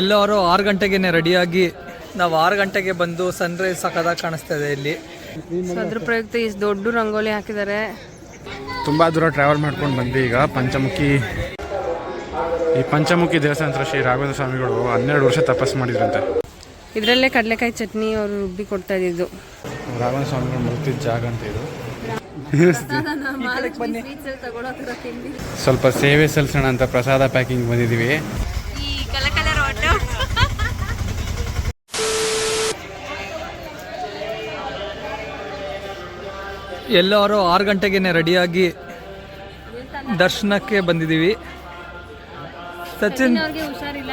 ಎಲ್ಲರೂ ಆರು ಗಂಟೆಗೆ ರೆಡಿಯಾಗಿ ನಾವು ಆರು ಗಂಟೆಗೆ ಬಂದು ಸನ್ರೈಸ್ ಸಖತ್ತಾಗಿ ಕಾಣಿಸ್ತಾ ಇದೆ ಇಲ್ಲಿ. ಅದ್ರ ಪ್ರಯುಕ್ತ ಇಷ್ಟು ದೊಡ್ಡ ರಂಗೋಲಿ ಹಾಕಿದ್ದಾರೆ. ತುಂಬ ದೂರ ಟ್ರಾವೆಲ್ ಮಾಡ್ಕೊಂಡು ಬಂದ್ವಿ ಈಗ ಪಂಚಮುಖಿ. ಈ ಪಂಚಮುಖಿ ದೇವಸ್ಥಾನ ಶ್ರೀ ರಾಘವೇಂದ್ರ ಸ್ವಾಮಿಗಳು ಹನ್ನೆರಡು ವರ್ಷ ತಪಸ್ ಮಾಡಿದ್ರಂತೆ. ಇದರಲ್ಲೇ ಕಡಲೆಕಾಯಿ ಚಟ್ನಿ ಅವರು ರುಬ್ಬಿ ಕೊಡ್ತಾ ಇದ್ದಿದ್ದು. ರಾಘವೇಂದ್ರ ಸ್ವಾಮಿಗಳು ಮುಗ್ತಿದ್ದ ಜಾಗ ಅಂತ ಇದು. ಸ್ವಲ್ಪ ಸೇವೆ ಸಲ್ಲಿಸೋಣ ಅಂತ ಪ್ರಸಾದ ಪ್ಯಾಕಿಂಗ್ ಬಂದಿದ್ದೀವಿ. ಎಲ್ಲರೂ ಆರು ಗಂಟೆಗೆ ರೆಡಿಯಾಗಿ ದರ್ಶನಕ್ಕೆ ಬಂದಿದ್ದೀವಿ. ಸಚಿನ್ ಹುಷಾರಿಲ್ಲ.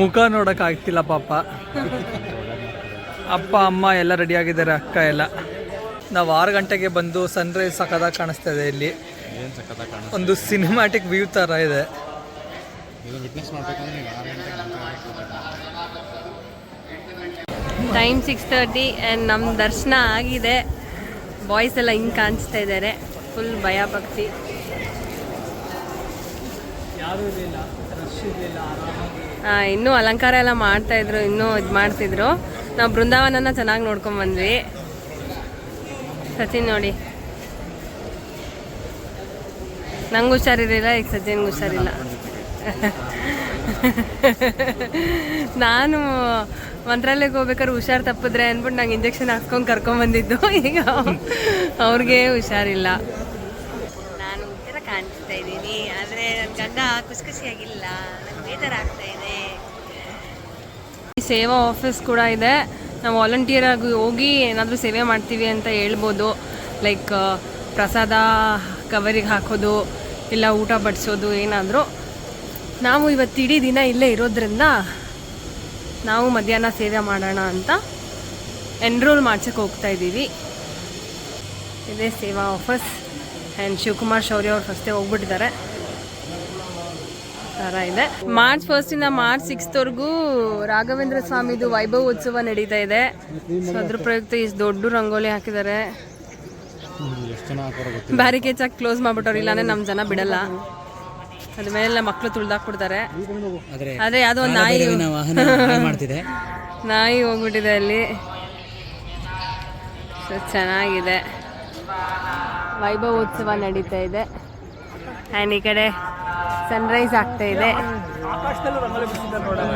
ಮುಖ ನೋಡೋಕ್ಕಾಗ್ತಿಲ್ಲ ಆಗ್ತಿಲ್ಲ ಪಾಪ. ಅಪ್ಪ ಅಮ್ಮ ಎಲ್ಲ ರೆಡಿಯಾಗಿದ್ದಾರೆ ಅಕ್ಕ ಎಲ್ಲ. ನಾವು ಆರು ಗಂಟೆಗೆ ಬಂದು ಸನ್ರೈಸ್ ಸಖತ್ತಾಗಿ ಕಾಣಿಸ್ತಾ ಇದೆ ಇಲ್ಲಿ ಒಂದು ಸಿನಿಮ್ಯಾಟಿಕ್ ವ್ಯೂ ಥರ ಇದೆ. ಟೈಮ್ ಸಿಕ್ಸ್ ತರ್ಟಿ ಆ್ಯಂಡ್ ನಮ್ಮ ದರ್ಶನ ಆಗಿದೆ. ಬಾಯ್ಸ್ ಎಲ್ಲ ಹಿಂಗೆ ಕಾಣಿಸ್ತಾ ಇದ್ದಾರೆ ಫುಲ್ ಭಯ ಭಕ್ತಿ. ಇನ್ನೂ ಅಲಂಕಾರ ಎಲ್ಲ ಮಾಡ್ತಾ ಇದ್ರು ಇನ್ನೂ ಇದು ಮಾಡ್ತಿದ್ರು. ನಾವು ಬೃಂದಾವನನ ಚೆನ್ನಾಗಿ ನೋಡ್ಕೊಂಡ್ ಬಂದ್ವಿ. ಸಚಿನ್ ನೋಡಿ. ನಂಗೆ ಹುಷಾರಿರಲಿಲ್ಲ ಈಗ ಸಚಿನ್ಗೆ ಹುಷಾರಿಲ್ಲ. ನಾನು ಮಂತ್ರಾಲಯಕ್ಕೆ ಹೋಗ್ಬೇಕಾದ್ರೆ ಹುಷಾರ್ ತಪ್ಪಿದ್ರೆ ಅಂದ್ಬಿಟ್ಟು ನಂಗೆ ಇಂಜೆಕ್ಷನ್ ಹಾಕ್ಸ್ಕೊಂಡು ಕರ್ಕೊಂಬಂದಿದ್ದು ಈಗ ಅವ್ರಿಗೆ ಹುಷಾರಿಲ್ಲ. ನಾನು ಉತ್ತರ ಕಾಣಿಸ್ತಾ ಇದ್ದೀನಿ. ಆದರೆ ನನ್ನ ಗಂಡ ಖುಷಿ ಖುಷಿಯಾಗಿಲ್ಲ ನನಗೆ ಬೇಜಾರು ಆಗ್ತಾ ಇದೆ. ಈ ಸೇವಾ ಆಫೀಸ್ ಕೂಡ ಇದೆ. ನಾವು ವಾಲಂಟಿಯರ್ ಆಗಿ ಹೋಗಿ ಏನಾದರೂ ಸೇವೆ ಮಾಡ್ತೀವಿ ಅಂತ ಹೇಳ್ಬೋದು. ಲೈಕ್ ಪ್ರಸಾದ ಕವರಿಗೆ ಹಾಕೋದು ಇಲ್ಲ ಊಟ ಬಡಿಸೋದು ಏನಾದರೂ. ನಾವು ಇವತ್ತು ಇಡೀ ದಿನ ಇಲ್ಲೇ ಇರೋದ್ರಿಂದ ನಾವು ಮಧ್ಯಾಹ್ನ ಸೇವೆ ಮಾಡೋಣ ಅಂತ ಎನ್ರೋಲ್ ಮಾಡ್ಸಕ್ಕೆ ಹೋಗ್ತಾ ಇದ್ದೀವಿ. ಇದೇ ಸೇವಾ ಆಫೀಸ್ ಆ್ಯಂಡ್ ಶಿವಕುಮಾರ್ ಶೌರ್ಯ ಅವ್ರು ಫಸ್ಟೇ ಹೋಗ್ಬಿಟ್ಟಿದ್ದಾರೆ. ಥರ ಇದೆ. ಮಾರ್ಚ್ ಫಸ್ಟಿಂದ ಮಾರ್ಚ್ ಸಿಕ್ಸ್ತ್ವರೆಗೂ ರಾಘವೇಂದ್ರ ಸ್ವಾಮಿದು ವೈಭವ ಉತ್ಸವ ನಡೀತಾ ಇದೆ. ಸೊ ಅದ್ರ ಪ್ರಯುಕ್ತ ಇಷ್ಟು ದೊಡ್ಡ ರಂಗೋಲಿ ಹಾಕಿದ್ದಾರೆ. ಬ್ಯಾರಿಕೇಜ್ ಬ್ಯಾರಿಕೇಡ್ಸ್ ಹಾಕಿ ಕ್ಲೋಸ್ ಮಾಡ್ಬಿಟ್ಟವ್ರು ಇಲ್ಲಾಂದ್ರೆ ನಮ್ಮ ಜನ ಬಿಡಲ್ಲ. ಅದ್ರ ಮೇಲೆಲ್ಲ ಮಕ್ಕಳು ತುಳ್ದಾಕ್ಬಿಡ್ತಾರೆ. ಆದ್ರೆ ಯಾವುದೋ ಒಂದು ನಾಯಿ. ಮಾಡ್ತಿದೆ. ನಾಯಿ ಹೋಗ್ಬಿಟ್ಟಿದೆ ಅಲ್ಲಿ. ಸೊ ಚೆನ್ನಾಗಿದೆ. ವೈಭವೋತ್ಸವ ನಡೀತಾ ಇದೆ. ಆ್ಯಂಡ್ ಈ ಕಡೆ ಸನ್ರೈಸ್ ಆಗ್ತಾ ಇದೆ.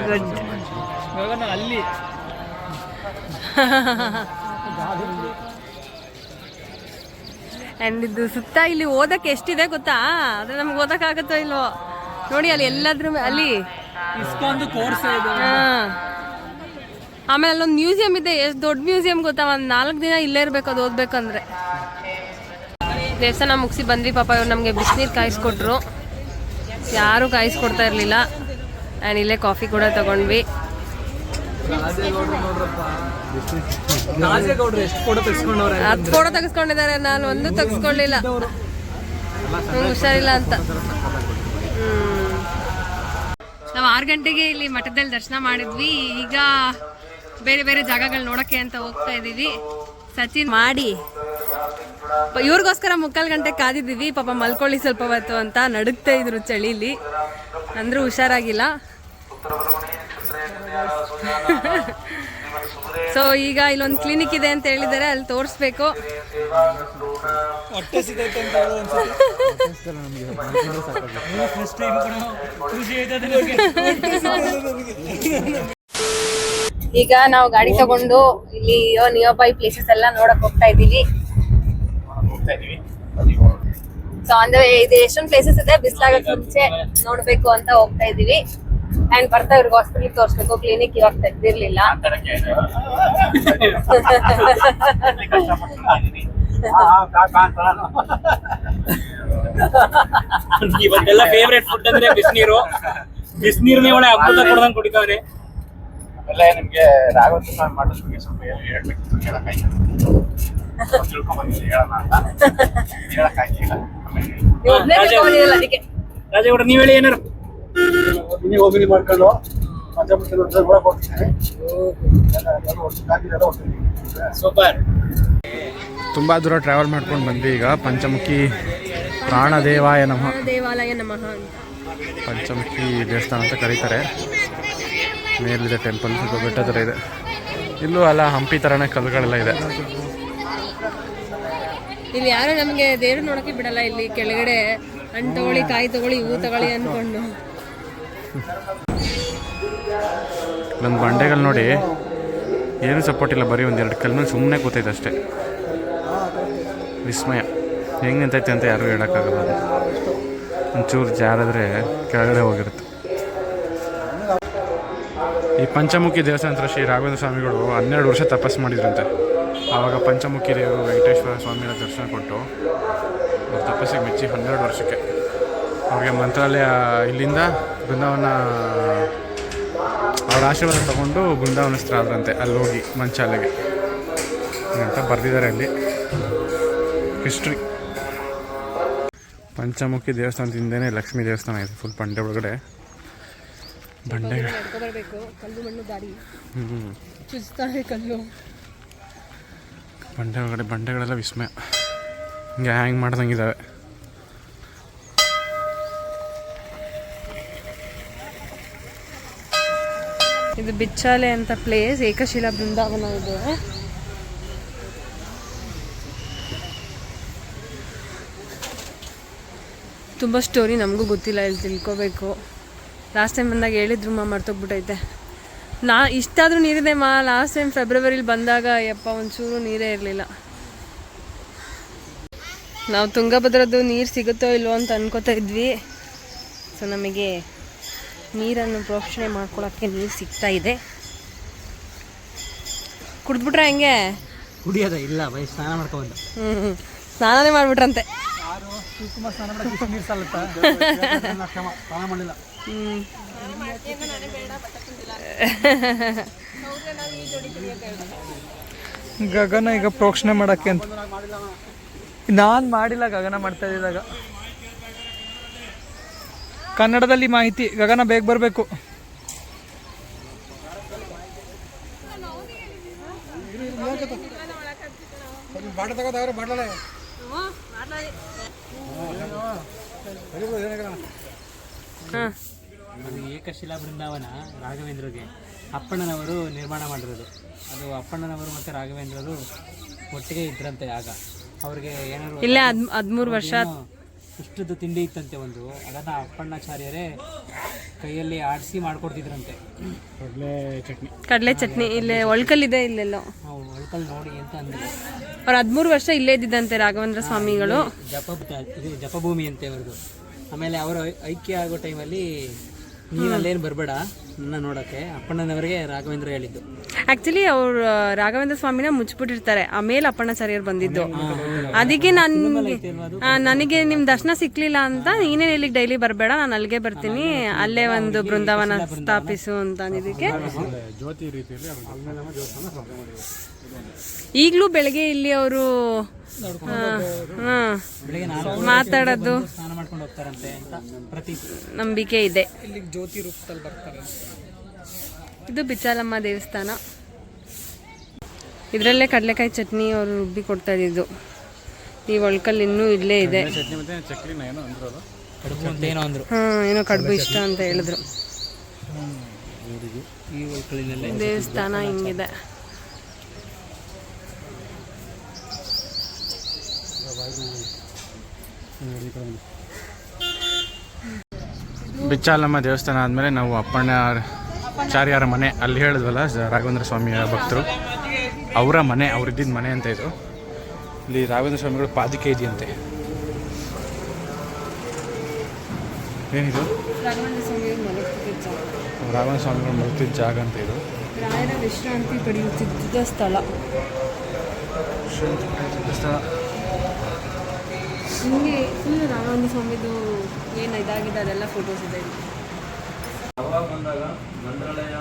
ಗುಡ್ ಅಲ್ಲಿ. ಆ್ಯಂಡ್ ಇದು ಸುತ್ತ ಇಲ್ಲಿ ಓದಕ್ಕೆ ಎಷ್ಟಿದೆ ಗೊತ್ತಾ? ಆದರೆ ನಮ್ಗೆ ಓದಕ್ಕಾಗತ್ತೋ ಇಲ್ವೋ? ನೋಡಿ ಅಲ್ಲಿ ಎಲ್ಲಾದ್ರೂ ಅಲ್ಲಿ. ಇಸ್ಕೊಂಡು ಕೋರ್ಸ್ ಹಾ. ಆಮೇಲೆ ಅಲ್ಲೊಂದು ಮ್ಯೂಸಿಯಂ ಇದೆ ಎಷ್ಟು ದೊಡ್ಡ ಮ್ಯೂಸಿಯಂ ಗೊತ್ತಾ? ಒಂದು ನಾಲ್ಕು ದಿನ ಇಲ್ಲೇ ಇರಬೇಕು ಅದು ಓದ್ಬೇಕಂದ್ರೆ. ದೇವಸ್ಥಾನ ಮುಗಿಸಿ ಬಂದ್ವಿ ಪಾಪ ಇವ್ರು ನಮಗೆ ಬಿಸಿನೀರು ಕಾಯಿಸ್ಕೊಟ್ರು. ಯಾರೂ ಕಾಯಿಸ್ಕೊಡ್ತಾ ಇರಲಿಲ್ಲ. ಆ್ಯಂಡ್ ಇಲ್ಲೇ ಕಾಫಿ ಕೂಡ ತಗೊಂಡ್ವಿ. ಹತ್ತು ಫೋಟೋ ತೆಗೆಸ್ಕೊಂಡಿದ್ದಾರೆ, ನಾನು ಒಂದು ತೆಗೆಸ್ಕೊಳ್ಳಿಲ್ಲ ಹುಷಾರಿಲ್ಲ ಅಂತ. ನಾವು ಆರು ಗಂಟೆಗೆ ಇಲ್ಲಿ ಮಠದಲ್ಲಿ ದರ್ಶನ ಮಾಡಿದ್ವಿ. ಈಗ ಬೇರೆ ಬೇರೆ ಜಾಗಗಳು ನೋಡಕ್ಕೆ ಅಂತ ಹೋಗ್ತಾ ಇದೀವಿ ಸಚಿನ್ ಮಾಡಿ. ಇವ್ರಿಗೋಸ್ಕರ ಮುಕ್ಕಾಲು ಗಂಟೆ ಕಾದಿದ್ದೀವಿ. ಪಾಪ ಮಲ್ಕೊಳ್ಳಿ ಸ್ವಲ್ಪ ಹೊತ್ತು ಅಂತ ನಡುಗ್ತಾ ಇದ್ರು ಚಳಿಲಿ. ಅಂದ್ರೂ ಹುಷಾರಾಗಿಲ್ಲ. ಸೊ ಈಗ ಇಲ್ಲೊಂದು ಕ್ಲಿನಿಕ್ ಇದೆ ಅಂತ ಹೇಳಿದ್ದಾರೆ ಅಲ್ಲಿ ತೋರಿಸ್ಬೇಕು. ಹೊಟ್ಟೆ ಸಿಗೈತೆ ಅಂತ ಹೇಳೋ ಈಗ ನಾವು ಗಾಡಿ ತಗೊಂಡು ಇಲ್ಲಿ ನಿಯರ್ ಬೈ ಪ್ಲೇಸಸ್ ಎಲ್ಲ ನೋಡಕ್ ಹೋಗ್ತಾ ಇದೀವಿ ಸೊ ಅಂದ್ರೆ ಇದು ಎಷ್ಟೊಂದು ಪ್ಲೇಸಸ್ ಇದೆ ಬಿಸಿಲಾಗಕ್ಕೆ ಮುಂಚೆ ನೋಡ್ಬೇಕು ಅಂತ ಹೋಗ್ತಾ ಇದೀವಿ ಅಂಡ್ ಬರ್ತಾ ಇವ್ರಿಗೆ ಹಾಸ್ಪಿಟಲ್ ತೋರಿಸ್ಬೇಕು ಕ್ಲಿನಿಕ್ ಇವಾಗ ತೆಗ್ದಿರ್ಲಿಲ್ಲ. ಇವತ್ತೆಲ್ಲ ಫೇವ್ರೆಟ್ ಫುಡ್ ಅಂದ್ರೆ ಬಿಸಿನೀರು ಬಿಸಿನೀರ್ನೇ ಒಳ್ಳೆ ಅಮೃತ ಕೊಡ್ದಂಗ್ ಕುಡಿತಾವ್ರೆ. ಎಲ್ಲ ನಿಮ್ಗೆ ರಾಘವೇಂದ್ರ ಸ್ವಾಮಿ ಬಗ್ಗೆ ಸ್ವಲ್ಪ ಹೇಳಕ್ಕಾಯ್ತು ಬಂದಿದ್ದೆ ಹೇಳೋಣ ಅಂತ. ಅದಕ್ಕೆ ರಾಜೇಗೌಡ ನೀವ್ ಹೇಳಿ ಏನಾರು ಹೋಗಿ ಮಾಡ್ಕೊಂಡು ಹೋಗ್ತೀನಿ. ಸೂಪರ್. ತುಂಬ ದೂರ ಟ್ರಾವೆಲ್ ಮಾಡ್ಕೊಂಡು ಬಂದ್ವಿ ಈಗ. ಪಂಚಮುಖಿ ಪ್ರಾಣದೇವಾಯ ನಮಃ. ದೇವಾಲಯ ನಮಃ ಅಂತ. ಪಂಚಮುಖಿ ದೇವಸ್ಥಾನ ಅಂತ ಕರೀತಾರೆ. ಮೇಲಿದೆ ಟೆಂಪಲ್ ಸ್ವಲ್ಪ ಬೆಟ್ಟ ಥರ ಇದೆ. ಇಲ್ಲೂ ಅಲ್ಲ ಹಂಪಿ ಥರನೇ ಕಲ್ಲುಗಳೆಲ್ಲ ಇದೆ. ಇಲ್ಲಿ ಯಾರು ನಮಗೆ ದೇವ್ರು ನೋಡೋಕೆ ಬಿಡಲ್ಲ. ಇಲ್ಲಿ ಕೆಳಗಡೆ ಹಣ್ಣು ತಗೊಳ್ಳಿ ಕಾಯಿ ತಗೊಳ್ಳಿ ಹೂ ತಗೊಳ್ಳಿ ಅನ್ಕೊಂಡು. ಇಲ್ಲೊಂದು ಬಂಡೆಗಳು ನೋಡಿ, ಏನು ಸಪೋರ್ಟ್ ಇಲ್ಲ, ಬರೀ ಒಂದು ಎರಡು ಕಲ್ಲು ಸುಮ್ಮನೆ ಕೂತೈತೆ ಅಷ್ಟೇ. ವಿಸ್ಮಯ. ಹೆಂಗೆ ನಿಂತೈತೆ ಅಂತ ಯಾರೂ ಹೇಳೋಕ್ಕಾಗಲ್ಲ ಒಂಚೂರು ಜಾರಿದ್ರೆ ಕೆಳಗಡೆ ಹೋಗಿರುತ್ತೆ. ಈ ಪಂಚಮುಖಿ ದೇವಸ್ಥಾನ ಹತ್ರ ಶ್ರೀ ರಾಘವೇಂದ್ರ ಸ್ವಾಮಿಗಳು ಹನ್ನೆರಡು ವರ್ಷ ತಪಸ್ಸು ಮಾಡಿದ್ರಂತೆ. ಆವಾಗ ಪಂಚಮುಖಿ ದೇವರು ವೆಂಕಟೇಶ್ವರ ಸ್ವಾಮಿಯ ದರ್ಶನ ಕೊಟ್ಟು ಅವ್ರ ತಪಸ್ಸಿಗೆ ಮೆಚ್ಚಿ ಹನ್ನೆರಡು ವರ್ಷಕ್ಕೆ. ಅವ್ರಿಗೆ ಮಂತ್ರಾಲಯ ಇಲ್ಲಿಂದ ಬೃಂದಾವನ ಅವ್ರ ಆಶೀರ್ವಾದ ತಗೊಂಡು ಆದ್ರಂತೆ ಅಲ್ಲಿ ಹೋಗಿ ಮಂಚಾಲೆಗೆ. ಅಂತ ಬರೆದಿದ್ದಾರೆ ಅಲ್ಲಿ. ಹಿಸ್ಟ್ರಿ ಪಂಚಮುಖಿ ದೇವಸ್ಥಾನದಿಂದನೇ ಲಕ್ಷ್ಮಿ ಲಕ್ಷ್ಮೀ ದೇವಸ್ಥಾನ ಇದೆ ಫುಲ್ ಬಂಡೆ ಒಳಗಡೆ. ಬಂಡೆ ಹ್ಞೂ ಬಂಡೆ ಒಳಗಡೆ ಬಂಡೆಗಳೆಲ್ಲ ವಿಸ್ಮಯ. ಹಿಂಗೆ ಹ್ಯಾಂಗ್ ಮಾಡ್ದಂಗಿದ್ದಾವೆ ಇದು ಬಿಚ್ಚಾಲೆ ಅಂತ ಪ್ಲೇಸ್ ಏಕಶಿಲಾ ಬೃಂದಾವನ ಇದು. ತುಂಬ ಸ್ಟೋರಿ ನಮಗೂ ಗೊತ್ತಿಲ್ಲ, ಇಲ್ಲಿ ತಿಳ್ಕೋಬೇಕು. ಲಾಸ್ಟ್ ಟೈಮ್ ಬಂದಾಗ ಹೇಳಿದ್ರು, ಮಾ, ಮರ್ತೋಗ್ಬಿಟ್ಟೈತೆ. ನಾ, ಇಷ್ಟಾದರೂ ನೀರಿದೆ, ಮಾ ಲಾಸ್ಟ್ ಟೈಮ್ ಫೆಬ್ರವರಿಲಿ ಬಂದಾಗ, ಯಪ್ಪ, ಒಂಚೂರು ನೀರೇ ಇರಲಿಲ್ಲ. ನಾವು ತುಂಗಭದ್ರದ್ದು ನೀರು ಸಿಗುತ್ತೋ ಇಲ್ವೋ ಅಂತ ಅನ್ಕೋತಾ ಇದ್ವಿ. ಸೊ ನಮಗೆ ನೀರನ್ನು ಪ್ರೋಕ್ಷಣೆ ಮಾಡ್ಕೊಳ್ಳೋಕ್ಕೆ ನೀರು ಸಿಗ್ತಾ ಇದೆ. ಕುಡಿದ್ಬಿಟ್ರೆ ಹೆಂಗೆ? ಕುಡಿಯೋದ ಇಲ್ಲ ಬೈ ಸ್ನಾನ ಮಾಡ್ಕೊಂಡು ಹ್ಞೂ ಸ್ನಾನನೇ ಮಾಡ್ಬಿಟ್ರಂತೆ. ಗಗನ ಈಗ ಪ್ರೋಕ್ಷಣೆ ಮಾಡಕ್ಕೆ ಅಂತ. ನಾನು ಮಾಡಿಲ್ಲ ಗಗನ ಮಾಡ್ತಾ ಇದ್ದಾಗ ಕನ್ನಡದಲ್ಲಿ ಮಾಹಿತಿ ಗಗನ ಬೇಗ ಬರಬೇಕು. ಏಕಶಿಲಾ ಬೃಂದಾವನ ರಾಘವೇಂದ್ರಗೆ ಅಪ್ಪಣ್ಣನವರು ನಿರ್ಮಾಣ ಮಾಡಿರೋದು. ಅದು ಅಪ್ಪಣ್ಣನವರು ಮತ್ತು ರಾಘವೇಂದ್ರರು ಒಟ್ಟಿಗೆ ಇದ್ರಂತೆ ಆಗ. ಅವ್ರಿಗೆ ಏನಾದ್ರು ಇಲ್ಲೇ ಹದಿಮೂರು ವರ್ಷ ಏನೋ ಇಷ್ಟದ್ದು ತಿಂಡಿ ಇತ್ತಂತೆ ಒಂದು. ಅದನ್ನು ಅಪ್ಪಣ್ಣಾಚಾರ್ಯರೇ ಕೈಯಲ್ಲಿ ಆಡಿಸಿ ಮಾಡಿಕೊಡ್ತಿದ್ರಂತೆ. ಕಡಲೆ ಚಟ್ನಿ. ಕಡಲೆ ಚಟ್ನಿ ಇಲ್ಲೇ ಒಳ್ಕಲ್ಲಿದೆ ಇಲ್ಲೆಲ್ಲೋ. ಒಳ್ಕಲ್ಲಿ ಒಳ್ಕಲ್ ನೋಡಿ ಅಂತ ಅಂದ್ರೆ ಅವ್ರು ಹದಿಮೂರು ವರ್ಷ ಇಲ್ಲೇ ಇದ್ದಿದ್ದಂತೆ ರಾಘವೇಂದ್ರ ಸ್ವಾಮಿಗಳು. ಜಪ ಇದು ಜಪಭೂಮಿ ಅಂತೆ ಅವ್ರದ್ದು. ಆಮೇಲೆ ಅವರು ಐಕ್ಯ ಆಗೋ ಟೈಮಲ್ಲಿ ನೀನಲ್ಲೇನು ಬರಬೇಡ ನನ್ನ ನೋಡೋಕ್ಕೆ. ಅಪ್ಪಣ್ಣನವರಿಗೆ ರಾಘವೇಂದ್ರ ಹೇಳಿದ್ದು. ಆಕ್ಚುಲಿ ಅವ್ರು ರಾಘವೇಂದ್ರ ಸ್ವಾಮಿನ ಮುಚ್ಚಿಬಿಟ್ಟಿರ್ತಾರೆ. ಆಮೇಲೆ ಅಪ್ಪಣ್ಣ ಸರಿಯರ್ ಬಂದಿದ್ದು. ಅದಕ್ಕೆ ನನಗೆ ನನಗೆ ನಿಮ್ಮ ದರ್ಶನ ಸಿಕ್ಕಲಿಲ್ಲ ಅಂತ ನೀನೇ ಇಲ್ಲಿಗೆ ಡೈಲಿ ಬರಬೇಡ ನಾನು ಅಲ್ಲಿಗೆ ಬರ್ತೀನಿ. ಅಲ್ಲೇ ಒಂದು ಬೃಂದಾವನ ಸ್ಥಾಪಿಸು ಅಂತ ಅಂದಿದ್ದಕ್ಕೆ. ಈಗಲೂ ಬೆಳಗ್ಗೆ ಇಲ್ಲಿ ಅವರು ಹಾಂ ಹಾಂ ಮಾತಾಡೋದು. ಹೋಗ್ತಾರಂತೆ ಅಂತ ಪ್ರತಿ ನಂಬಿಕೆ ಇದೆ. ಇಲ್ಲಿ ಜ್ಯೋತಿ ರೂಪದಲ್ಲಿ ಬರ್ತಾರೆ. ಇದು ಬಿಚ್ಚಾಲಮ್ಮ ದೇವಸ್ಥಾನ. ಇದರಲ್ಲೇ ಕಡಲೆಕಾಯಿ ಚಟ್ನಿ ಅವರು ರುಬ್ಬಿ ಕೊಡ್ತಾ ಇದ್ದಿದ್ದು. ಈ ಒಳ್ಕಲ್ ಇನ್ನೂ ಇಲ್ಲೇ ಇದೆ. ಚಟ್ನಿ ಮತ್ತೆ ಚಕ್ಲಿನ ಏನೋ ಕಡುಬು ಅಂತ ಏನೋ ಅಂದ್ರು. ಹಾಂ ಏನೋ ಕಡುಬು ಇಷ್ಟ ಅಂತ ಹೇಳಿದ್ರು. ಈ ದೇವಸ್ಥಾನ ಹಿಂಗಿದೆ. ಬಿಚ್ಚಾಲಮ್ಮ ದೇವಸ್ಥಾನ ಆದಮೇಲೆ ನಾವು ಅಪ್ಪಣ್ಣ ಚಾರ್ಯಾರ ಮನೆ ಅಲ್ಲಿ ಹೇಳಿದ್ವಲ್ಲ ರಾಘವೇಂದ್ರ ಸ್ವಾಮಿಯ ಭಕ್ತರು. ಅವರ ಮನೆ ಅವರಿದ್ದಿದ್ದ ಮನೆ ಅಂತ ಇದು. ಇಲ್ಲಿ ರಾಘವೇಂದ್ರ ಸ್ವಾಮಿಗಳು ಪಾದಿಕೆ ಇದೆಯಂತೆ ಏನಿದು? ರಾಘವೇಂದ್ರ ಸ್ವಾಮಿಗಳು ಮಲಗ್ತಿದ್ದ ಜಾಗ ಅಂತ ಇದು. ರಾಯರ ವಿಶ್ರಾಂತಿ ಪಡೆಯುತ್ತಿದ್ದ ಸ್ಥಳ. ಹಿಂಗೆ ಫುಲ್ ರಾಘವೇಂದ್ರ ಸ್ವಾಮಿದು ಏನು ಇದಾಗಿದೆ, ಅದೆಲ್ಲ ಫೋಟೋಸ್ ಇದೆ. ಪ್ರವಾಹ ಬಂದಾಗ ಮಂತ್ರಾಲಯ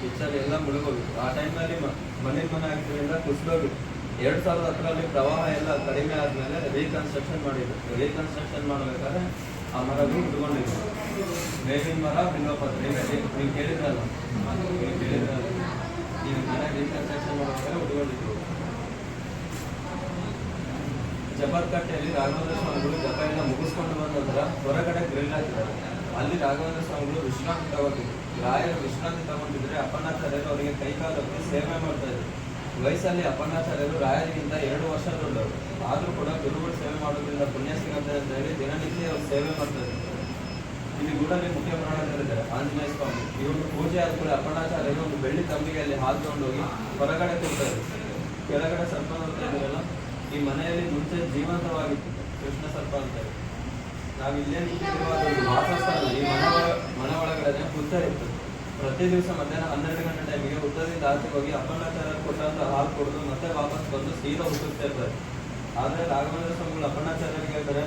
ಪಿಕ್ಚರ್ ಎಲ್ಲ ಮುಳುಗೋಗಿತ್ತು. ಆ ಟೈಮ್ನಲ್ಲಿ ಮನೆ ಮನೆ ಆಗಿದ್ದರಿಂದ ಕುಸಿದೋಗಿತ್ತು. ಎರಡು ಸಾವಿರದ ಹತ್ತರಲ್ಲಿ ಪ್ರವಾಹ ಎಲ್ಲ ಕಡಿಮೆ ಆದಮೇಲೆ ರೀಕನ್ಸ್ಟ್ರಕ್ಷನ್ ಮಾಡಿದ್ರು. ರೀಕನ್ಸ್ಟ್ರಕ್ಷನ್ ಮಾಡಬೇಕಾದ್ರೆ ಆ ಮರಗಳು ಉಟ್ಕೊಂಡಿದ್ರು ಬೇವಿನ ಮರ ಬಿಲ್ಲೋಪತ್ರ ನೀವು ಕೇಳಿದ್ರಲ್ಲ? ನೀವು ಕೇಳಿದ್ರಲ್ಲ? ನೀವು ಮನೆ ರೀಕನ್ಸ್ಟ್ರಕ್ಷನ್ ಮಾಡಬೇಕಾದ್ರೆ ಜಬರ್ಕಟ್ಟೆಯಲ್ಲಿ ರಾಘವೇಂದ್ರ ಸ್ವಾಮಿಗಳು ಜಪ ಎಲ್ಲ ಮುಗಿಸ್ಕೊಂಡು ಬಂದ ನಂತರ ಹೊರಗಡೆ ಗ್ರಿಲ್ ಹಾಕಿದ್ದಾರೆ. ಅಲ್ಲಿ ರಾಘವೇಂದ್ರ ಸ್ವಾಮಿಗಳು ವಿಶ್ರಾಂತಿ ತಗೋತಿದ್ರು ರಾಯರು ವಿಶ್ರಾಂತಿ ತಗೊಂಡಿದ್ರೆ ಅಪ್ಪಣ್ಣಾಚಾರ್ಯರು ಅವರಿಗೆ ಕೈಕಾಲಕ್ಕೆ ಸೇವೆ ಮಾಡ್ತಾ ಇದ್ರು. ವಯಸ್ಸಲ್ಲಿ ಅಪ್ಪಣ್ಣಾಚಾರ್ಯರು ರಾಯರಿಗಿಂತ ಎರಡು ವರ್ಷ ದೊಡ್ಡವರು. ಆದರೂ ಕೂಡ ಗುರುಗಳು ಸೇವೆ ಮಾಡೋದ್ರಿಂದ ಪುಣ್ಯ ಸಿಗುತ್ತೆ ಅಂತ ಹೇಳಿ ದಿನನಿತ್ಯ ಅವರು ಸೇವೆ ಮಾಡ್ತಾ ಇದ್ರು. ಇಲ್ಲಿ ಗೂಡಲ್ಲಿ ಮುಖ್ಯ ಪ್ರಾಣಗಳಿದ್ದಾರೆ ಆಂಜನೇಯ ಸ್ವಾಮಿ. ಇವರು ಪೂಜೆ ಆದ್ಮೇಲೆ ಅಪ್ಪಣ್ಣಾಚಾರ್ಯರು ಒಂದು ಬೆಳ್ಳಿ ತಂಬಿಗೆಯಲ್ಲಿ ಹಾಲು ತಗೊಂಡೋಗಿ ಹೊರಗಡೆ ಕೊಡ್ತಾರೆ ಕೆಳಗಡೆ ಸರ್ಪನ ಇದ್ದೀರಲ್ಲ ಈ ಮನೆಯಲ್ಲಿ ಮುಂಚೆ ಜೀವಂತವಾಗಿತ್ತು. ಕೃಷ್ಣ ಸರ್ಪ ಅಂತಾರೆ ನಾವು ಇಲ್ಲೇ ಒಂದು ವಾಸಸ್ಥಾನ, ಈ ಮನೆ ಮನೆ ಒಳಗಡೆ ಹುತ್ತ ಇತ್ತು ಪ್ರತಿ ದಿವಸ ಮಧ್ಯಾಹ್ನ ಹನ್ನೆರಡು ಗಂಟೆ ಟೈಮಿಗೆ ಹುತ್ತದಿಂದ ಆಚೆ ಹೋಗಿ ಅಪರ್ಣಾಚಾರ ಕೊಟ್ಟಂತ ಹಾಲು ಕೊಡೋದು ಮತ್ತೆ ವಾಪಸ್ ಬಂದು ಸೀದಾ ಹುಟ್ಟುತ್ತಾ ಇರ್ತಾರೆ. ಆದರೆ ರಾಘವೇಂದ್ರ ಸ್ವಾಮಿಗಳು ಅಪ್ಪಣ್ಣಾಚಾರ್ಯರಿಗೆ ಹೇಳ್ತಾರೆ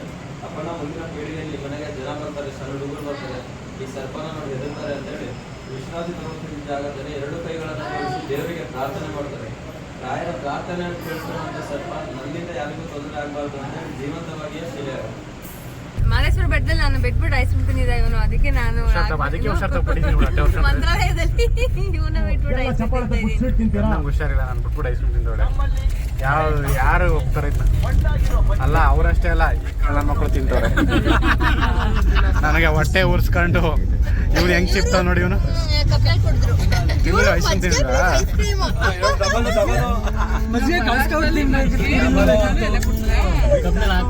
ಅಪ್ಪಣ್ಣ, ಮುಂದಿನ ಪೀಳಿಗೆಯಲ್ಲಿ ಮನೆಗೆ ಜನ ಬರ್ತಾರೆ, ಸಣ್ಣ ಹುಡುಗರು ಬರ್ತಾರೆ, ಈ ಸರ್ಪನ ನೋಡಿ ಹೆದರ್ತಾರೆ ಅಂತೇಳಿ. ವಿಶ್ರಾಂತಿ ತಗೊಳ್ತಿದ್ದ ಜಾಗದಲ್ಲಿ ಎರಡು ಕೈಗಳನ್ನು ದೇವರಿಗೆ ಪ್ರಾರ್ಥನೆ ಮಾಡ್ತಾರೆ. ರಾಯರ ಪ್ರಾರ್ಥನೆ ಕೇಳಿಸುವಂತ ಸರ್ಪ ನನ್ನಿಂದ ಯಾರಿಗೂ ತೊಂದರೆ ಆಗಬಾರ್ದು ಅಂತ ಜೀವಂತವಾಗಿಯೇ ಶಿಲೆ. ಮಾದೇಶ್ವರ ಬೆಟ್ಟದಲ್ಲಿ ನಾನು ಬಿಟ್ಬಿಟ್ಟು ಐಸ್ ತಿಂದಿದ್ದೆ ಇವನು. ಅದಕ್ಕೆ ನಾನು ಅದಕ್ಕೆ ಹುಷಾರ್ ತಗೊಂಡಿದ್ದೀನಿ ಮಂತ್ರಾಲಯದಲ್ಲಿ ಇವನ ಬಿಟ್ಬಿಟ್ಟು ಐಸ್ ತಿಂತಿದ್ದೀನಿ ನಂಗೆ ಹುಷಾರಿಲ್ಲ ನಾನು ಬಿಟ್ಬಿಟ್ಟು ಐಸ್ ಕ್ರೀಮ್ ತಿಂದೋಳೆ ಯಾವ ಯಾರು ಹೋಗ್ತಾರೆ ಅಲ್ಲ ಅವರಷ್ಟೇ ಅಲ್ಲ ಎಲ್ಲ ಮಕ್ಕಳು ತಿಂತವ್ರೆ. ನನಗೆ ಹೊಟ್ಟೆ ಉರ್ಸ್ಕೊಂಡು ಇವ್ನು ಹೆಂಗ್ ಸಿಗ್ತಾವ ನೋಡಿ ಇವನು? ಐಸ್ ಕ್ರೀಮ್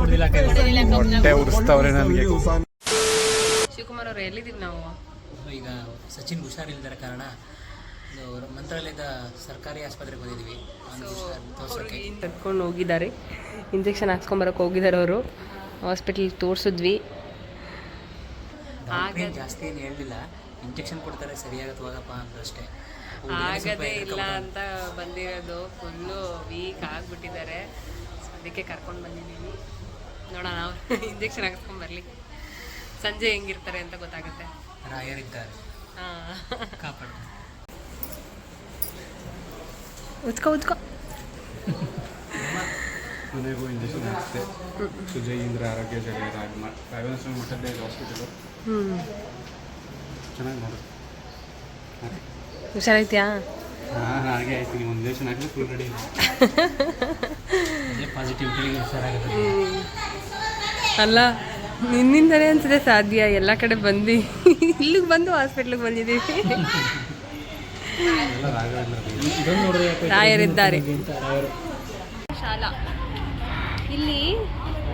ಹೊಟ್ಟೆ ಉರ್ಸ್ತಾವ್ರೆ ನನಗೆ. ಶಿವಕುಮಾರ್ ಅವ್ರು ಎಲ್ಲಿದ್ದೀವಿ ನಾವು? ಈಗ ಸಚಿನ್ ಹುಷಾರಿಲ್ದರ ಕಾರಣ ಮಂತ್ರಾಲಯದ ಸರ್ಕಾರಿ ಆಸ್ಪತ್ರೆಗೆ ಬಂದಿದ್ದೀವಿ ಕರ್ಕೊಂಡು ಹೋಗಿದ್ದಾರೆ. ಇಂಜೆಕ್ಷನ್ ಹಾಕ್ಸ್ಕೊಂಬರಕ್ಕೆ ಹೋಗಿದ್ದಾರೆ ಅವರು. ಹಾಸ್ಪಿಟ್ಲಿಗೆ ತೋರಿಸಿದ್ವಿ. ಜಾಸ್ತಿ ಏನು ಹೇಳಲಿಲ್ಲ. ಇಂಜೆಕ್ಷನ್ ಕೊಡ್ತಾರೆ ಸರಿಯಾಗತ್ತೆ ಹೋಗಪ್ಪ ಅಂದಷ್ಟೇ. ಆಗದೇ ಇಲ್ಲ ಅಂತ ಬಂದಿರೋದು. ಫುಲ್ಲು ವೀಕ್ ಆಗಿಬಿಟ್ಟಿದ್ದಾರೆ. ಅದಕ್ಕೆ ಕರ್ಕೊಂಡು ಬಂದಿದ್ದೀವಿ ನೋಡೋಣ ನಾವು. ಇಂಜೆಕ್ಷನ್ ಹಾಕ್ಸ್ಕೊಂಬರ್ಲಿ. ಸಂಜೆ ಹೆಂಗಿರ್ತಾರೆ ಅಂತ ಗೊತ್ತಾಗುತ್ತೆ. ರಾಯರಿದ್ದಾರೆ. ಹಾಂ. ಕಾಪಾಡ್ತಾರೆ. ಉಚ್ಕೋ ಉತ್ಕೋ. ಮನೆಗೂ ಇಂಜೆಕ್ಷನ್ ಸುಜಯೀಂದ್ರ ಆರೋಗ್ಯ ಜಗ ರಾಘವೇಂದ್ರ ಸ್ವಾಮಿ ಮಠದ ಹಾಸ್ಪಿಟಲು ಹ್ಞೂ ಚೆನ್ನಾಗಿ ನೋಡು. ಹುಷಾರೈತ್ಯಾ ಹಾಂ ಹಾಗೆ ಆಯ್ತು. ನೀವು ಒಂದು ಇಂಜೆಕ್ಷನ್ ಹಾಕಿದ್ರೆ ಫುಲ್ ರೆಡಿ ಹುಷಾರಾಗುತ್ತೆ. ಅಲ್ಲ ನಿನ್ನಿಂದಲೇ ಅನ್ಸುತ್ತೆ ಸಾಧ್ಯ. ಎಲ್ಲ ಕಡೆ ಬಂದು ಇಲ್ಲಿಗೆ ಬಂದು ಹಾಸ್ಪಿಟ್ಲಿಗೆ ಬಂದಿದ್ದೀವಿ ಎಲ್ಲ ರಾಘವೇಂದ್ರ ಇದೊಂದು ನೋಡಿದ್ರೆ ಯಾಕೋ ರಾಯರಿದ್ದಾರೆ. ಶಾಲಾ. ಇಲ್ಲಿ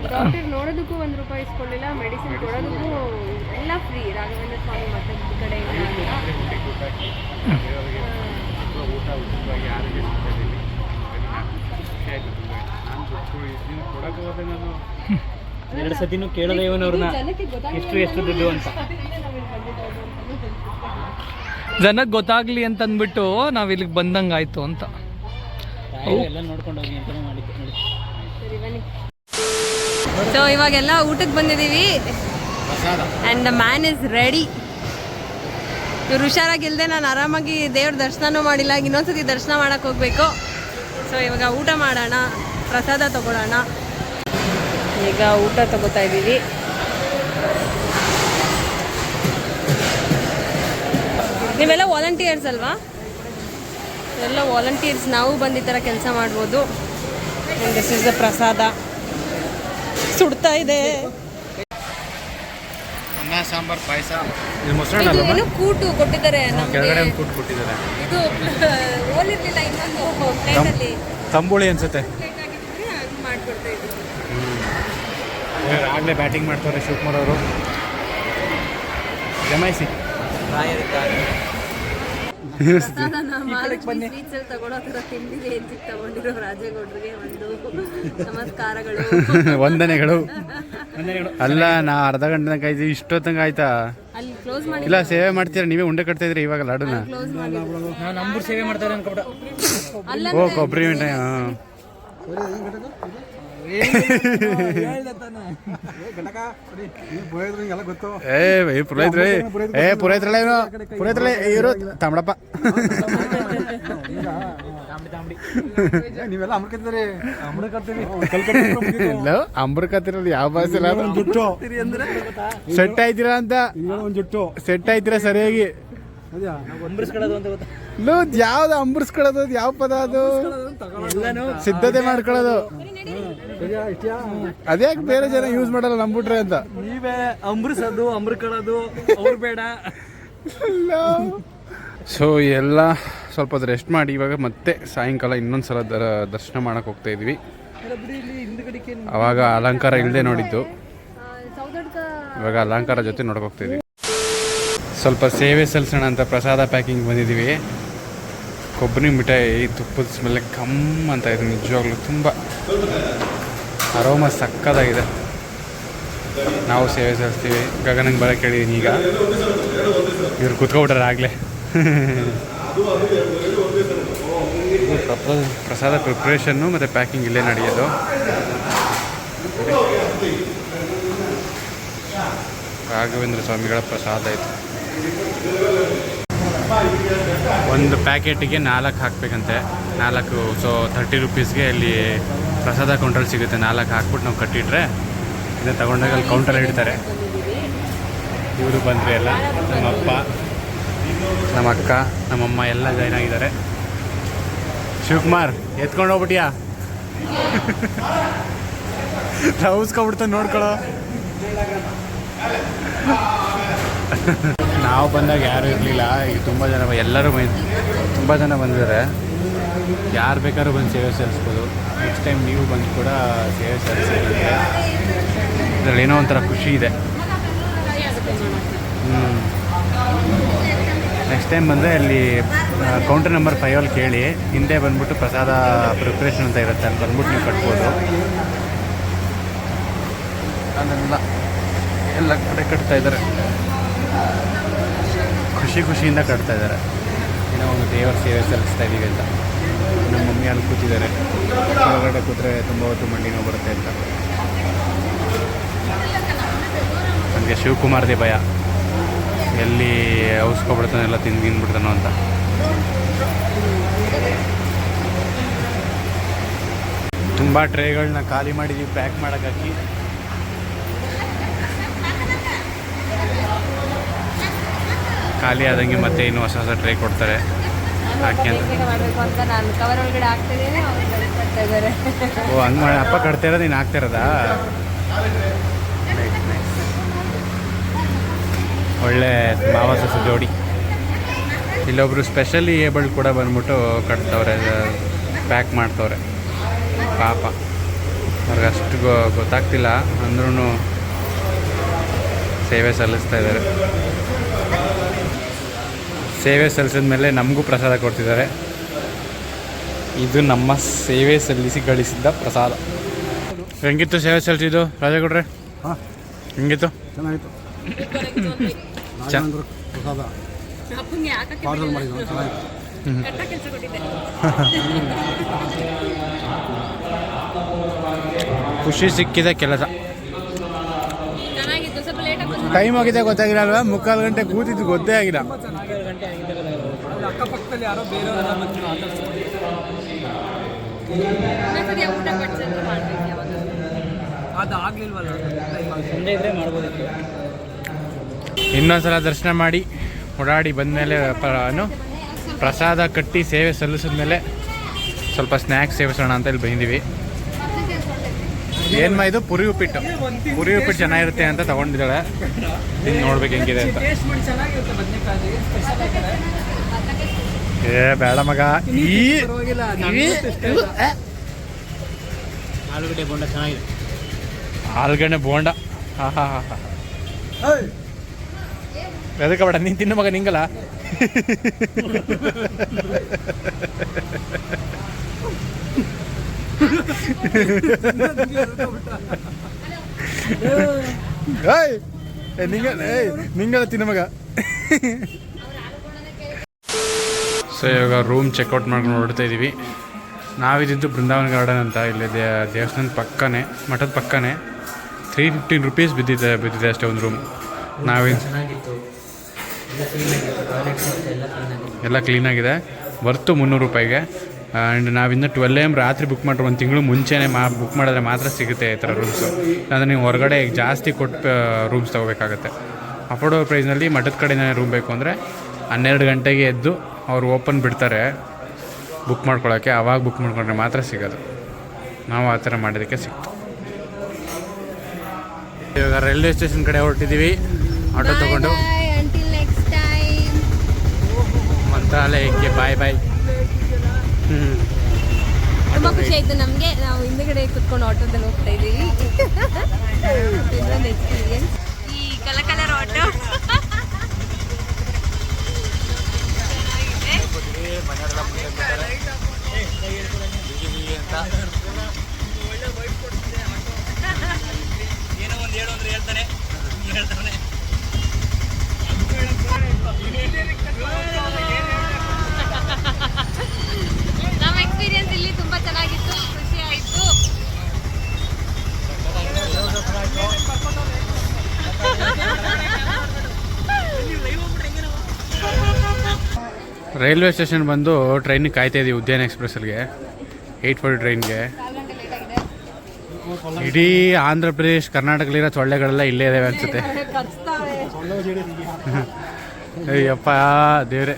ಡಾಕ್ಟರ್ ನೋಡೋದಕ್ಕೂ ಒಂದು ರೂಪಾಯಿ ಇಸ್ಕೊಳ್ಳಿಲ್ಲ ಮೆಡಿಸಿನ್ ಕೊಡೋದಕ್ಕೂ ಎಲ್ಲ ಫ್ರೀ. ರಾಘವೇಂದ್ರ ಸ್ವಾಮಿ ಮಠದ ಕಡೆ ಎರಡು ಸತಿನೂ ಕೇಳೋದೇ ಇವನವ್ರನ್ನ ಎಷ್ಟು ಎಷ್ಟು ದುಡ್ಡು ಅಂತ. ಜನಕ್ಕೆ ಗೊತ್ತಾಗ್ಲಿ ಅಂತ. ಅಂದ್ಬಿಟ್ಟು ನಾವು ಇಲ್ಲಿಗೆ ಬಂದಂಗೆ ಆಯ್ತು ಅಂತ ಸೊ ಇವಾಗೆಲ್ಲ ಊಟಕ್ಕೆ ಬಂದಿದ್ದೀವಿ and the man is ready ಇವ್ರು ಹುಷಾರಾಗಿಲ್ಲದೆ ನಾನು ಆರಾಮಾಗಿ ದೇವ್ರ ದರ್ಶನನೂ ಮಾಡಿಲ್ಲ ಇನ್ನೊಂದ್ಸತಿ ದರ್ಶನ ಮಾಡೋಕೆ ಹೋಗಬೇಕು. ಸೊ ಇವಾಗ ಊಟ ಮಾಡೋಣ ಪ್ರಸಾದ ತಗೊಳ್ಳೋಣ. ಈಗ ಊಟ ತಗೋತಾ ಇದ್ದೀವಿ ನೀವೆಲ್ಲ ವಾಲಂಟಿಯರ್ಸ್ ಅಲ್ವಾ? ಎಲ್ಲ ವಾಲಂಟಿಯರ್ಸ್ ನಾವು ಬಂದು ಈ ಥರ ಕೆಲಸ ಮಾಡ್ಬೋದು. ದಿಸ್ ಇಸ್ ದ ಪ್ರಸಾದ. ಸುಡ್ತಾ ಇದೆ. ಅನ್ನ ಸಾಂಬಾರು ಪಾಯಸ. ಇದು ಇದು ಏನು ಕೂಟು ಕೊಟ್ಟಿದ್ದಾರೆ ನಮ್ಗೆ. ಕೆಳಗಡೆ ಒಂದು ಕೂಟ್ ಕೊಟ್ಟಿದ್ದಾರೆ. ಇದು ಓಲಿರ್ಲಿಲ್ಲ ಇನ್ನೊಂದು ಪ್ಲೇಟಲ್ಲಿ ತಂಬುಳಿ ಅನ್ಸುತ್ತೆ. ಮಾಡ್ಕೊಡ್ತಾ ಆಗಲೇ ಬ್ಯಾಟಿಂಗ್ ಮಾಡ್ತಾರೆ ಶಿವಕುಮಾರ್ ಅವರು. ಜಮಾಯಿಸಿ ರಾಯರಿದ್ದಾರೆ ಪ್ರಸಾದನ ಮಹಾಲಕ್ಷ್ಮಿ ಸ್ವೀಟ್ಸ್ ಅಲ್ಲಿ ತಗೊಳ್ಳೋ ಥರ ತಿಂಡಿಗೆ ಹೆಚ್ಚಿಗೆ ತಗೊಂಡಿರೋ ರಾಜೇಗೌಡರಿಗೆ ಒಂದು ನಮಸ್ಕಾರಗಳು. ವಂದನೆಗಳು. ಅಲ್ಲ ನಾ ಅರ್ಧ ಗಂಟೆ ತನಕ ಆಯ್ತು ಇಷ್ಟೊತ್ತಂಗ ಆಯ್ತಾ? ಅಲ್ಲಿ ಕ್ಲೋಸ್ ಮಾಡಿ ಇಲ್ಲ ಸೇವೆ ಮಾಡ್ತೀರಾ? ನೀವೇ ಉಂಡೆ ಕಟ್ತಾ ಇದ್ರಿ ಇವಾಗ ಲಾಡುನ ಸೇವೆ ಮಾಡ್ತಾರೆ ಓ ಕೊಬ್ಬರಿ ಉಂಡೆ ಹಾಂ. ಏ ಏ ಪುರೋಹಿತ್ರೆ ಏ ಪುರೋಹಿತ್ರಳೆ ಏನು ಪುರೋಹಿತ್ರಳೆ ಇವರು? ತಮ್ಮಡಪ್ಪ. ನೀವೆಲ್ಲ ಅಮೃಕತ್ತಿರಿ ಇಲ್ಲ ಯಾವ ಭಾಷೆ ಜುಟ್ಟು. ಸೆಟ್ ಆಯ್ತೀರಾ ಅಂತ? ಒಂದು ಜುಟ್ಟು. ಸೆಟ್ ಆಯ್ತೀರಾ ಸರಿಯಾಗಿ? ಯಾವ್ದು? ಅಂಬರ್ಸ್ಕೊಳ್ಳೋದು ಯಾವ ಪದ ಅದು? ಸಿದ್ಧತೆ ಮಾಡ್ಕೊಳ್ಳೋದು. ಅದ್ಯಾಕೆ ಬೇರೆ ಜನ ಯೂಸ್ ಮಾಡಲ್ಲ ನಂಬಿಟ್ರೆ ಅಂತ? ನೀವೇ ಅಮೃತದ್ದು ಅಮೃಕಳದು ಅವ್ರು ಬೇಡ. ಸೊ ಎಲ್ಲ ಸ್ವಲ್ಪ ಹೊತ್ತು ರೆಸ್ಟ್ ಮಾಡಿ ಇವಾಗ ಮತ್ತೆ ಸಾಯಂಕಾಲ ಇನ್ನೊಂದು ಸಲ ದರ ದರ್ಶನ ಮಾಡಕ್ಕೆ ಹೋಗ್ತಾ ಇದ್ವಿ. ಅವಾಗ ಅಲಂಕಾರ ಇಲ್ಲದೆ ನೋಡಿದ್ದು. ಇವಾಗ ಅಲಂಕಾರ ಜೊತೆ ನೋಡಕ್ಕೆ ಹೋಗ್ತಾ ಇದ್ವಿ. ಸ್ವಲ್ಪ ಸೇವೆ ಸಲ್ಲಿಸೋಣ ಅಂತ ಪ್ರಸಾದ ಪ್ಯಾಕಿಂಗ್ ಬಂದಿದ್ದೀವಿ ಕೊಬ್ಬರಿ ಮಿಠಾಯಿ ತುಪ್ಪದ ಸ್ಮೆಲ್ ಕಮ್ ಅಂತ ಇದೆ ನಿಜವಾಗ್ಲೂ ತುಂಬ. ಅರೋಮ ಸಕ್ಕದಾಗಿದೆ ನಾವು ಸೇವೆ ಸೇರಿಸ್ತೀವಿ ಗಗನಂಗೆ ಬರೋಕೆ ಹೇಳಿದ್ದೀನಿ ಈಗ. ಇವ್ರು ಕುತ್ಕೊಬಿಟ್ರೆ ಆಗಲೇ. ಪ್ರಸಾದ ಪ್ರಿಪ್ರೇಷನ್ನು ಮತ್ತು ಪ್ಯಾಕಿಂಗ್ ಇಲ್ಲೇ ನಡೆಯೋದು. ರಾಘವೇಂದ್ರ ಸ್ವಾಮಿಗಳ ಪ್ರಸಾದ ಇದು. ಒಂದು ಪ್ಯಾಕೆಟಿಗೆ ನಾಲ್ಕು ಹಾಕಬೇಕಂತೆ. ನಾಲ್ಕು ಸೊ ತರ್ಟಿ ರುಪೀಸ್ಗೆ ಅಲ್ಲಿ ಪ್ರಸಾದ ಕೌಂಟರ್ ಸಿಗುತ್ತೆ. ನಾಲ್ಕು ಹಾಕ್ಬಿಟ್ಟು ನಾವು ಕಟ್ಟಿಟ್ರೆ ಇದನ್ನ ತಗೊಂಡಾಗ ಅಲ್ಲಿ ಕೌಂಟರ್ ಇಡ್ತಾರೆ. ಇವರು ಬಂದರೆ ಎಲ್ಲ, ನಮ್ಮಪ್ಪ ನಮ್ಮ ಅಕ್ಕ ನಮ್ಮಮ್ಮ ಎಲ್ಲ ಜಾಯ್ನ್ ಆಗಿದ್ದಾರೆ. ಶಿವಕುಮಾರ್, ಎತ್ಕೊಂಡು ಹೋಗ್ಬಿಟ್ಟಿಯಾ? ರೌಸ್ಕೊಬಿಡ್ತಾನೆ ನೋಡ್ಕೊಳ್ಳೋ. ನಾವು ಬಂದಾಗ ಯಾರೂ ಇರಲಿಲ್ಲ. ಈಗ ತುಂಬ ಜನ ಎಲ್ಲರೂ ತುಂಬ ಜನ ಬಂದಿದ್ದಾರೆ. ಯಾರು ಬೇಕಾದ್ರೂ ಬಂದು ಸೇವೆ ಸಲ್ಲಿಸ್ಬೋದು. ನೆಕ್ಸ್ಟ್ ಟೈಮ್ ನೀವು ಬಂದು ಕೂಡ ಸೇವೆ ಸಲ್ಲಿಸಿದ್ರೆ ಇದರಲ್ಲಿ ಏನೋ ಒಂಥರ ಖುಷಿ ಇದೆ. ನೆಕ್ಸ್ಟ್ ಟೈಮ್ ಬಂದರೆ ಅಲ್ಲಿ ಕೌಂಟರ್ ನಂಬರ್ ಅಲ್ಲಿ ಕೇಳಿ, ಹಿಂದೆ ಬಂದ್ಬಿಟ್ಟು ಪ್ರಸಾದ ಪ್ರಿಪ್ರೇಷನ್ ಅಂತ ಇರುತ್ತೆ, ಅಲ್ಲಿ ಬಂದ್ಬಿಟ್ಟು ನೀವು ಕಟ್ಬೋದು. ಅದೆಲ್ಲ ಎಲ್ಲ ಕಡೆ ಕಟ್ತಾ ಇದ್ದಾರೆ. ಖುಷಿ ಖುಷಿಯಿಂದ ಕಟ್ತಾ ಇದ್ದಾರೆ. ಏನೋ ಒಂದು ದೇವರ ಸೇವೆ ಸಲ್ಲಿಸ್ತಾ ಇದ್ದೀವಿ ಅಂತ. ನಮ್ಮ ಅಲ್ಲಿ ಕೂತಿದ್ದಾರೆ. ಹೊರಗಡೆ ಕೂತ್ರೆ ತುಂಬ ಹೊತ್ತು ಮಂಡಿ ನೋವು ಬರುತ್ತೆ ಅಂತ. ನನಗೆ ಶಿವಕುಮಾರ್ದೇ ಭಯ. ಎಲ್ಲಿ ಔಸ್ಕೊಬಿಡ್ತಾನೆ ಎಲ್ಲ ತಿಂದು ತಿಂದ್ಬಿಡ್ತಾನೋ ಅಂತ. ತುಂಬ ಟ್ರೇಗಳನ್ನ ಖಾಲಿ ಮಾಡಿದ್ದೀವಿ ಪ್ಯಾಕ್ ಮಾಡೋಕ್ಕಾಕಿ ಖಾಲಿ ಆದಂಗೆ ಮತ್ತೆ ಇನ್ನು ಹೊಸ ಹೊಸ ಟ್ರೈ ಕೊಡ್ತಾರೆ. ಮಾಡಬೇಕು ಅಂತ ನಾನು ಕವರ್ ಒಳಗಡೆ ಹಾಕ್ತಿದ್ದೀನಿ ಓ ಹಂಗೆ ಮಾಡಿ ಅಪ್ಪ ಕಟ್ತಾ ಇರೋದು ನೀನು ಹಾಕ್ತಾ ಇರೋದಾ? ಒಳ್ಳೆ ಮಾವ ಸಸ ಜೋಡಿ. ಇಲ್ಲೊಬ್ರು ಸ್ಪೆಷಲಿ ಏಬಲ್ ಕೂಡ ಬಂದ್ಬಿಟ್ಟು ಕಟ್ತವ್ರೆ ಪ್ಯಾಕ್ ಮಾಡ್ತವ್ರೆ. ಪಾಪ. ಅವ್ರಿಗೆ ಅಷ್ಟು ಗೊ ಗೊತ್ತಾಗ್ತಿಲ್ಲ ಅಂದ್ರೂ ಸೇವೆ ಸಲ್ಲಿಸ್ತಾ ಇದ್ದಾರೆ ಸೇವೆ ಸಲ್ಲಿಸಿದ ಮೇಲೆ ನಮಗೂ ಪ್ರಸಾದ ಕೊಡ್ತಿದ್ದಾರೆ. ಇದು ನಮ್ಮ ಸೇವೆ ಸಲ್ಲಿಸಿ ಗಳಿಸಿದ್ದ ಪ್ರಸಾದ. ಹೆಂಗಿತ್ತು ಸೇವೆ ಸಲ್ಲಿಸಿದ್ದು ರಾಜಗೌಡ್ರೆ? ಹಾಂ. ಹೆಂಗಿತ್ತು? ಚೆನ್ನಾಗಿತ್ತು. ಪ್ರಸಾದ. ಪಾರ್ಸಲ್ ಮಾಡಿದ್ರು ಚೆನ್ನಾಗಿತ್ತು. ಖುಷಿ ಸಿಕ್ಕಿದ ಕೆಲಸ. ಟೈಮ್ ಆಗಿದೆ ಗೊತ್ತಾಗಿಲ್ಲ ಅಲ್ವಾ? ಮುಕ್ಕಾಲು ಗಂಟೆ ಕೂತಿದ್ದು ಗೊತ್ತೇ ಆಗಿಲ್ಲ. ಅಕ್ಕಪಕ್ಕದಲ್ಲಿ ಯಾರೋ ಮಾಡ್ಬೋದಿತ್ತು ಇನ್ನೊಂದ್ಸಲ ದರ್ಶನ ಮಾಡಿ ಓಡಾಡಿ ಬಂದಮೇಲೆ ಏನು ಪ್ರಸಾದ ಕಟ್ಟಿ ಸೇವೆ ಸಲ್ಲಿಸಿದ್ಮೇಲೆ ಸ್ವಲ್ಪ ಸ್ನ್ಯಾಕ್ಸ್ ಸೇವಿಸೋಣ ಅಂತ ಇಲ್ಲಿ ಬಂದಿದ್ದೀವಿ. ಏನು ಮಾ ಇದು? ಪುರಿ ಉಪ್ಪಿಟ್ಟು. ಪುರಿ ಉಪ್ಪಿಟ್ಟು ಚೆನ್ನಾಗಿರುತ್ತೆ ಅಂತ ತಗೊಂಡಿದ್ದಾಳೆ. ಇನ್ನು ನೋಡ್ಬೇಕು ಹೆಂಗಿದೆ ಅಂತ. ಏ ಬೇಡ ಮಗ. ಈ. ಆಲೂಗಡ್ಡೆ ಬೋಂಡ ಚೆನ್ನಾಗಿದೆ. ಆಲ್ಗಡ್ಡೆ ಬೋಂಡ. ಹಾ ಹಾ ಹಾ ಹಾ. ಎದಕ್ಕೆ ಬೇಡ? ನೀನು ತಿನ್ನು ಮಗ ನಿಂಗಲ್ಲ? ಏಯ್ ಏ, ನಿಂಗ ಏಯ್ ನಿಂಗಲ್ಲ ತಿನ್ನ ಮಗ. ಸೊ ಇವಾಗ ರೂಮ್ ಚೆಕ್ಔಟ್ ಮಾಡ್ಕೊಂಡು ಹೊರಡ್ತಾ ಇದ್ದೀವಿ ನಾವಿದ್ದು ಬೃಂದಾವನ ಗಾರ್ಡನ್ ಅಂತ ಇಲ್ಲಿ ದೇ ದೇವಸ್ಥಾನದ ಪಕ್ಕನೇ ಮಠದ ಪಕ್ಕನೇ ತ್ರೀ ಫಿಫ್ಟೀನ್ ರುಪೀಸ್ ಬಿದ್ದಿದೆ ಬಿದ್ದಿದೆ ಅಷ್ಟೇ ಒಂದು ರೂಮ್ ನಾವೇನು ಚೆನ್ನಾಗಿತ್ತು. ಎಲ್ಲ ಕ್ಲೀನಾಗಿದೆ ವರ್ತು ಮುನ್ನೂರು ರೂಪಾಯಿಗೆ. ಆ್ಯಂಡ್ ನಾವಿನ್ನು ಟ್ವೆಲ್ ಎಂ ರಾತ್ರಿ ಬುಕ್ ಮಾಡಿರೋ ಒಂದು ತಿಂಗಳು ಮುಂಚೆನೇ ಮಾ ಬುಕ್ ಮಾಡಿದ್ರೆ ಮಾತ್ರ ಸಿಗುತ್ತೆ ಈ ಥರ ರೂಮ್ಸು ಅಂದರೆ ನೀವು ಹೊರಗಡೆ ಜಾಸ್ತಿ ಕೊಟ್ಟು ರೂಮ್ಸ್ ತೊಗೋಬೇಕಾಗತ್ತೆ. ಅಫೋರ್ಡಬಲ್ ಪ್ರೈಸ್ನಲ್ಲಿ ಮಠದ ಕಡೆನೇ ರೂಮ್ ಬೇಕು ಅಂದರೆ ಹನ್ನೆರಡು ಗಂಟೆಗೆ ಎದ್ದು ಅವರು ಓಪನ್ ಬಿಡ್ತಾರೆ ಬುಕ್ ಮಾಡ್ಕೊಳ್ಳೋಕ್ಕೆ ಆವಾಗ ಬುಕ್ ಮಾಡ್ಕೊಂಡ್ರೆ ಮಾತ್ರ ಸಿಗೋದು. ನಾವು ಆ ಥರ ಮಾಡಿದ್ದಕ್ಕೆ ಸಿಕ್ತು. ಇವಾಗ ರೈಲ್ವೆ ಸ್ಟೇಷನ್ ಕಡೆ ಹೊರಟಿದ್ದೀವಿ ಆಟೋ ತೊಗೊಂಡು. ಮಂತ್ರಾಲಯಕ್ಕೆ ಬಾಯ್ ಬಾಯ್ ತುಂಬ ಖುಷಿ ಆಯ್ತು. ನಮಗೆ ನಾವು ಹಿಂದೆಗಡೆ ಕುತ್ಕೊಂಡು ಆಟೋದಲ್ಲಿ ಹೋಗ್ತಾ ಇದ್ದೀವಿ ಇನ್ನೊಂದು ಎಕ್ಸ್ಪೀರಿಯನ್ಸ್ ಈ ಕಲ ಕಲರ್ ಆಟೋ ನಮ್ಮ ಎಕ್ಸ್ಪೀರಿಯನ್ಸ್ ಇಲ್ಲಿ ತುಂಬಾ ಚೆನ್ನಾಗಿತ್ತು ಖುಷಿ ಆಯಿತು. ರೈಲ್ವೆ ಸ್ಟೇಷನ್ ಬಂದು ಟ್ರೈನಿಗೆ ಕಾಯ್ತಾ ಇದೀವಿ ಉದ್ಯಾನ ಎಕ್ಸ್ಪ್ರೆಸ್ಗೆ ಏಯ್ಟ್ ಫೋರ್ಟಿ ಟ್ರೈನ್ಗೆ ಇಡೀ ಆಂಧ್ರ ಪ್ರದೇಶ್ ಕರ್ನಾಟಕದಲ್ಲಿರೋ ಸೊಳ್ಳೆಗಳೆಲ್ಲ ಇಲ್ಲೇ ಇದಾವೆ ಅನ್ಸುತ್ತೆ. ಅಯ್ಯಪ್ಪ ದೇವ್ರೆ.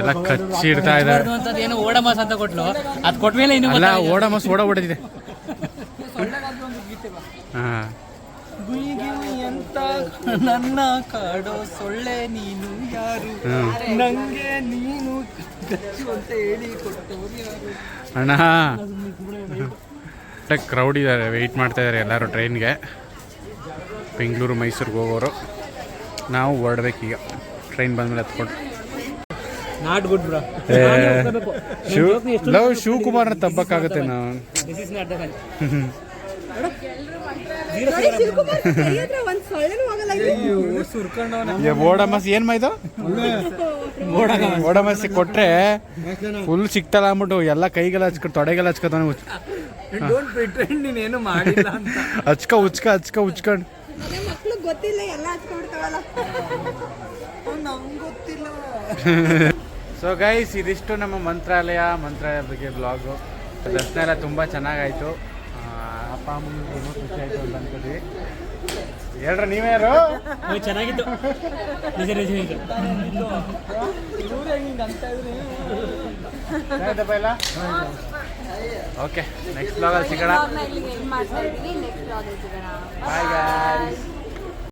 ಎಲ್ಲ ಕಚ್ಚಿ ಇಡ್ತಾ ಇದ್ದಾರೆ. ಏನು ಓಡಮಸ್ ಅಂತ ಕೊಟ್ಲು. ಅದು ಕೊಟ್ಮೇಲೆ ಇನ್ನು ಅಲ್ಲ ಓಡಮಸ್ ಓಡ ಓಡಿದೆ ಹಾಂ. ಅಂತ ನನ್ನ ಕಾಡೋ ಸೊಳ್ಳೆ ನೀನು ಯಾರು. ನಂಗೆ ನೀನು ಅಂತ ಹೇಳಿ ಅಣ್ಣ. ಕ್ರೌಡ್ ಇದ್ದಾರೆ ವೆಯ್ಟ್ ಮಾಡ್ತಾ ಇದ್ದಾರೆ ಎಲ್ಲರೂ ಟ್ರೈನ್ಗೆ ಬೆಂಗಳೂರು ಮೈಸೂರಿಗೆ ಹೋಗೋರು. ನಾವು ಹೊರಡ್ಬೇಕೀಗ. ಟ್ರೈನ್ ಬಂದ್ಮೇಲೆ ಹತ್ಕೊಂಡು not good bro Shiv love ಶಿವಕುಮಾರ್ನ ತಬ್ಬಕ್ಕಾಗುತ್ತೆ ನಾವು this is not the Odomos ಏನ್ ಮೈದು? ಓಡಮಸ್ ಕೊಟ್ರೆ ಫುಲ್ ಸಿಕ್ತಲ್ಲ ಅಂದ್ಬಿಟ್ಟು ಎಲ್ಲ ಕೈಗೆಲ್ಲ ಹಚ್ಕ ತೊಡೆಗೆಲ್ಲ ಹಚ್ಕೊತಾನೆ ಡೋಂಟ್ ಪ್ರಿಟೆಂಡ್ ನೀನೇನು ಮಾಡಿಲ್ಲ ಅಂತ. ಹಚ್ಕ ಉಚ್ಕ ಹಚ್ಕ ಉಚ್ಕೊಂಡು. ನಂಗೆ ಗೊತ್ತಿಲ್ಲ. ಸೊ ಗೈಸ್ ಇದಿಷ್ಟು ನಮ್ಮ ಮಂತ್ರಾಲಯ ಮಂತ್ರಾಲಯ ಬಗ್ಗೆ ಬ್ಲಾಗು ದರ್ಶನ ಎಲ್ಲ ತುಂಬ ಚೆನ್ನಾಗಾಯಿತು. ಅಪ್ಪ ಅಮ್ಮನಿಗೂ ಖುಷಿ ಆಯಿತು ಅಂತ ಅನ್ಕೋತೀವಿ. ಹೇಳ್ರ ನೀವ್ಯಾರು ಚೆನ್ನಾಗಿತ್ತು. ನಿಜ ನಿಜ ನಿಜ. ಆಯ್ತಪ್ಪ ಎಲ್ಲ? ಓಕೆ ನೆಕ್ಸ್ಟ್ ಬ್ಲಾಗಲ್ಲಿ ಸಿಗೋಣ. Bye guys